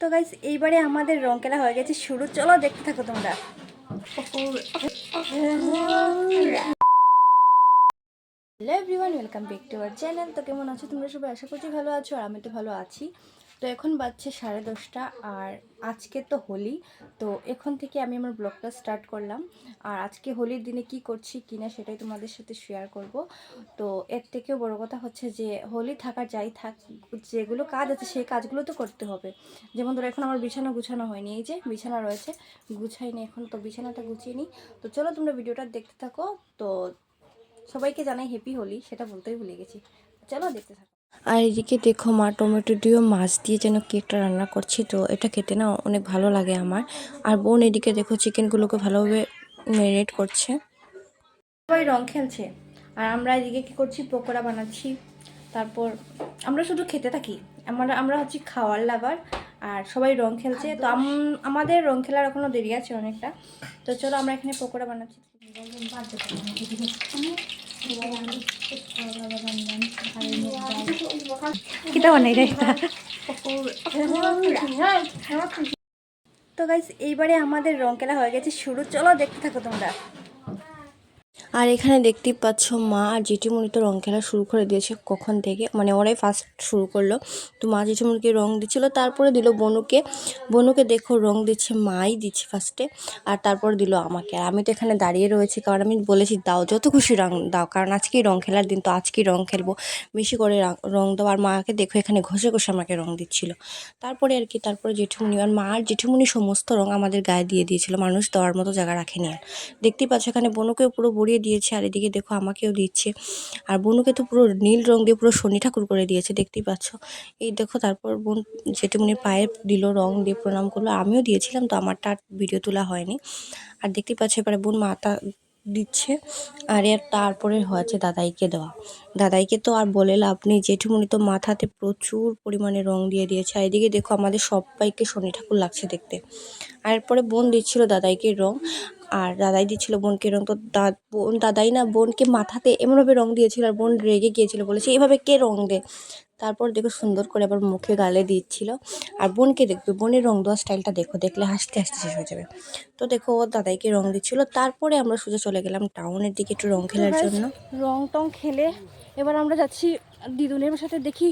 তো গাইস এইবারে আমাদের রং কেলা হয়ে গেছে শুরু। চলো দেখতে থাকো তোমরা। Hello everyone welcome back to our channel তো কেমন আছো? তোমরা সবাই আশা করছি ভালো আছো, আর আমি তো ভালো আছি। তো এখন বাজছে সাড়ে দশটা আর আজকে তো হোলি, তো এখন থেকে আমি আমার ব্লগটা স্টার্ট করলাম। আর আজকে হোলির দিনে কি করছি, কি না সেটাই তোমাদের সাথে শেয়ার করব। তো এর থেকেও বড় কথা হচ্ছে যে, হোলি থাকা যাই থাক, যেগুলো কাজ আছে সেই কাজগুলো তো করতে হবে। যেমন ধরো এখন আমার বিছানা গুছানো হয়নি, এই যে বিছানা রয়েছে, গুছাইনি এখন, তো বিছানাটা গুছিয়ে নিই। তো চলো তোমরা ভিডিওটা দেখতে থাকো। তো সবাইকে জানাই হ্যাপি হোলি, সেটা বলতেই ভুলে গেছি। চলো দেখতে থাকো। আর এদিকে দেখো মা টমেটো দিয়েও মাছ দিয়ে যেন কেকটা রান্না করছি, তো এটা খেতে না অনেক ভালো লাগে আমার। আর বোন এদিকে দেখো চিকেনগুলোকে ভালোভাবে ম্যারিনেট করছে। সবাই রং খেলছে, আর আমরা এদিকে কি করছি, পকোড়া বানাচ্ছি। তারপর আমরা শুধু খেতে থাকি, আমরা আমরা হচ্ছি খাওয়ার লাভার, আর সবাই রং খেলছে। তো আমাদের রং খেলার এখনও দেরি আছে অনেকটা। তো চলো আমরা এখানে পকোড়া বানাচ্ছি। কিটা বানাই রাইতা তো গাইস এইবারে আমাদের রং খেলা হয়ে গেছে শুরু। চলো দেখতে থাকো তোমরা। আর এখানে দেখতেই পাচ্ছ মা আর জেঠিমণি তো রং খেলা শুরু করে দিয়েছে কখন থেকে? মানে ওরাই ফার্স্ট শুরু করল। তো মা জেঠিমণিকে রং দিচ্ছিল, তারপরে দিল বনুকে। বনুকে দেখো রং দিচ্ছে, মাই দিচ্ছে ফার্স্টে আর তারপর দিল আমাকে। আর আমি তো এখানে দাঁড়িয়ে রয়েছি, কারণ আমি বলেছি, দাও, যত খুশি রং দাও, কারণ আজকেই রং খেলার দিন, তো আজকেই রং খেলব। বেশি করে রা- দাও। আর মাকে দেখো এখানে ঘষে ঘষে আমাকে রং দিচ্ছিল। তারপরে আর কি, তারপরে জেঠুমনি আর মা আর জেঠুমনি সমস্ত রং আমাদের গায়ে দিয়ে দিয়েছিল। মানুষ দেওয়ার মতো জায়গা রাখেনি আর। দেখতেই পাচ্ছ এখানে বনুকেও পুরো ভরিয়ে দিয়েছে আর এদিকে দেখো আমাকেও দিচ্ছে। আর বনুকে তো পুরো নীল রং দিয়ে পুরো শনি ঠাকুর করে দিয়েছে, দেখতেই পাচ্ছ। এই দেখো তারপর বোন জেঠুমনির পায়ে দিল রং দিয়ে প্রণাম করল, আমিও দিয়েছিলাম তো আমারটা আর ভিডিও তোলা হয়নি। আর দেখতেই পাচ্ছ এবারে বোন মাথা দিচ্ছে, আর এর তারপরে হয়েছে দাদাইকে দেওয়া। দাদাইকে তো আর বলে লাভ নেই, জেঠুমনি তো মাথাতে প্রচুর পরিমাণে রং দিয়ে দিয়েছে। আর এদিকে দেখো আমাদের সবাইকে শনি ঠাকুর লাগছে দেখতে। আর এরপরে বোন দিচ্ছিল দাদাইকে রং আর দাদাই দিচ্ছিল বোনকে রং। তো বোন দাদাই না বোনকে মাথাতে এমনভাবে রং দিয়েছিল আর বোন রেগে গিয়েছিল বলেছে এভাবে কে রং দে? তারপর দেখো সুন্দর করে আবার মুখে গালে দিচ্ছিল। আর বোনকে দেখবে বোনের রং দেওয়ার স্টাইলটা দেখো দেখলে হাসতে হাসতে শেষ হয়ে যাবে। তো দেখো ও দাদাইকে রং দিচ্ছিল। তারপরে আমরা সোজা চলে গেলাম টাউনের দিকে একটু রং খেলার জন্য। রং টং খেলে এবার আমরা যাচ্ছি দিদুনের সাথে দেখি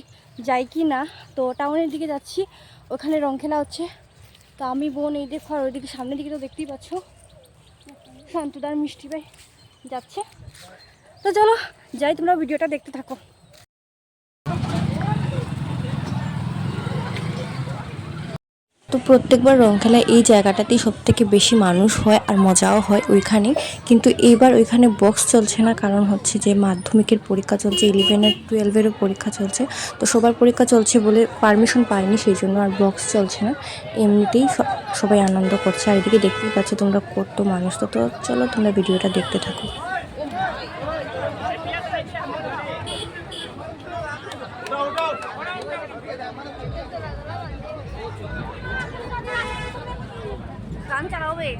যাই কি না। তো টাউনের দিকে যাচ্ছি ওখানে রং খেলা হচ্ছে। তো আমি বোন এই দেখো আর ওইদিকে সামনের দিকে তো দেখতেই পাচ্ছ। শান্তদার মিষ্টি ভাই যাচ্ছে। তো চলো যাই তোমরা ভিডিওটা দেখতে থাকো। তো প্রত্যেকবার রং খেলায় এই জায়গাটাতেই সব থেকে বেশি মানুষ হয় আর মজাও হয় ওইখানে। কিন্তু এইবার ওইখানে বক্স চলছে না, কারণ হচ্ছে যে মাধ্যমিকের পরীক্ষা চলছে ইলেভেনের টুয়েলভেরও পরীক্ষা চলছে। তো সবার পরীক্ষা চলছে বলে পারমিশন পায়নি সেই জন্য আর বক্স চলছে না। এমনিতেই সবাই আনন্দ করছে। আর এদিকে দেখতেই পাচ্ছ তোমরা কত মানুষ। তো তো চলো তোমরা ভিডিওটা দেখতে থাকো। গান চালাবে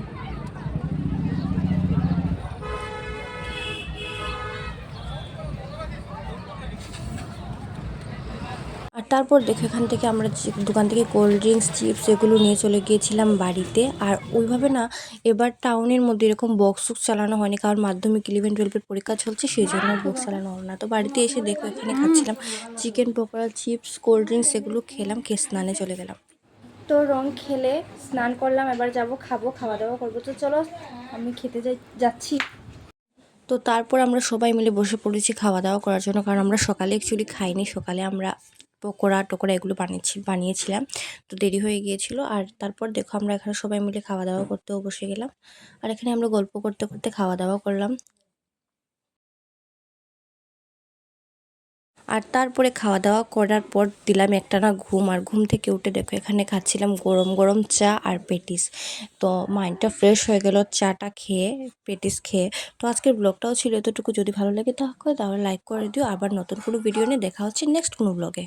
আর তারপর দেখো এখান থেকে আমরা দোকান থেকে কোল্ড ড্রিঙ্কস, চিপস এগুলো নিয়ে চলে গিয়েছিলাম বাড়িতে। আর ওইভাবে না, এবার টাউনের মধ্যে এরকম বক্স চালানো হয়নি, কারণ মাধ্যমিক ইলেভেন টুয়েলভের পরীক্ষা চলছে, সেই জন্য বক্স চালানো হলো না। তো বাড়িতে এসে দেখো এখানে খাচ্ছিলাম chicken pakora chips cold drinks এগুলো খেলাম, খেয়ে স্নানে চলে গেলাম। তো রং খেলে স্নান করলাম, এবার যাব, খাব খাওয়া দাওয়া করব। তো চলো, আমি খেতে যাই, যাচ্ছি। তো তারপর আমরা সবাই মিলে বসে পড়েছি খাওয়া দাওয়া করার জন্য, কারণ আমরা সকালে অ্যাকচুয়ালি খাইনি। সকালে আমরা পকোড়া টকোড়া এগুলো বানিয়েছি, বানিয়েছিলাম। তো দেরি হয়ে গিয়েছিল, আর তারপর দেখো আমরা এখানে সবাই মিলে খাওয়া দাওয়া করতেও বসে গেলাম। আর এখানে আমরা গল্প করতে করতে খাওয়া দাওয়া করলাম। আর তারপরে খাওয়া দাওয়া করার পর দিলাম একটা না ঘুম। আর ঘুম থেকে উঠে দেখো, এখানে খাচ্ছিলাম গরম গরম চা আর পেটিস। তো মাইন্ডটা ফ্রেশ হয়ে গেল চাটা খেয়ে, পেটিস খেয়ে। তো আজকের ব্লগটাও ছিল এতটুকু। যদি ভালো লাগে তাহলে লাইক করে দিও। আবার নতুন কোনো ভিডিও নিয়ে দেখা হচ্ছে নেক্সট কোনো ব্লগে।